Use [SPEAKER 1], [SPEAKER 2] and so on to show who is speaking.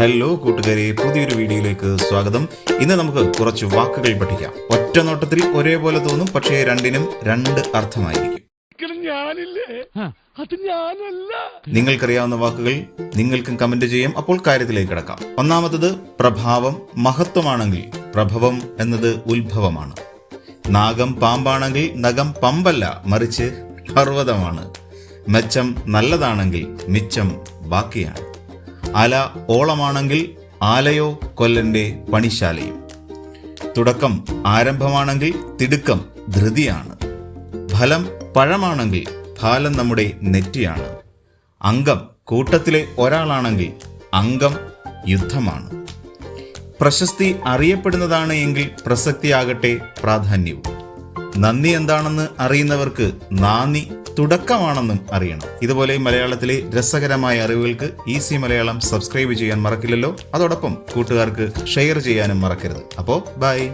[SPEAKER 1] Hello കൂട്ടുകാരെ പുതിയൊരു വീഡിയോയിലേക്ക് സ്വാഗതം. ഇന്ന് നമുക്ക് കുറച്ച് വാക്കുകൾ പഠിക്കാം. ഒറ്റ നോട്ടത്തിൽ ഒരേപോലെ തോന്നും പക്ഷേ രണ്ടിനും രണ്ട് അർത്ഥമായിരിക്കും. നിങ്ങൾക്കറിയാവുന്ന വാക്കുകൾ നിങ്ങൾക്കും കമന്റ് ചെയ്യാം. അപ്പോൾ കാര്യത്തിലേക്ക് കിടക്കാം. ഒന്നാമത്തത് പ്രഭാവം മഹത്വമാണെങ്കിൽ പ്രഭവം എന്നത് ഉത്ഭവമാണ്. നാഗം പാമ്പാണെങ്കിൽ നഖം പമ്പല്ല മറിച്ച് പർവതമാണ്. മെച്ചം നല്ലതാണെങ്കിൽ മിച്ചം ബാക്കിയാണ്. അല ഓളമാണെങ്കിൽ ആലയോ കൊല്ലന്റെ പണിശാലയും. തുടക്കം ആരംഭമാണെങ്കിൽ തിടുക്കം ധൃതിയാണ്. ഫലം പഴമാണെങ്കിൽ ഫാലം നമ്മുടെ നെറ്റിയാണ്. അംഗം കൂട്ടത്തിലെ ഒരാളാണെങ്കിൽ അംഗം യുദ്ധമാണ്. പ്രശസ്തി അറിയപ്പെടുന്നതാണ് എങ്കിൽ പ്രസക്തിയാകട്ടെ പ്രാധാന്യവും. നന്ദി എന്താണെന്ന് അറിയുന്നവർക്ക് നാന്ദി തുടക്കമാണെന്നും അറിയണം. ഇതുപോലെ മലയാളത്തിലെ രസകരമായ അറിവുകൾക്ക് ഈസി മലയാളം സബ്സ്ക്രൈബ് ചെയ്യാൻ മറക്കില്ലല്ലോ. അതോടൊപ്പം കൂട്ടുകാർക്ക് ഷെയർ ചെയ്യാനും മറക്കരുത്. അപ്പോൾ ബൈ.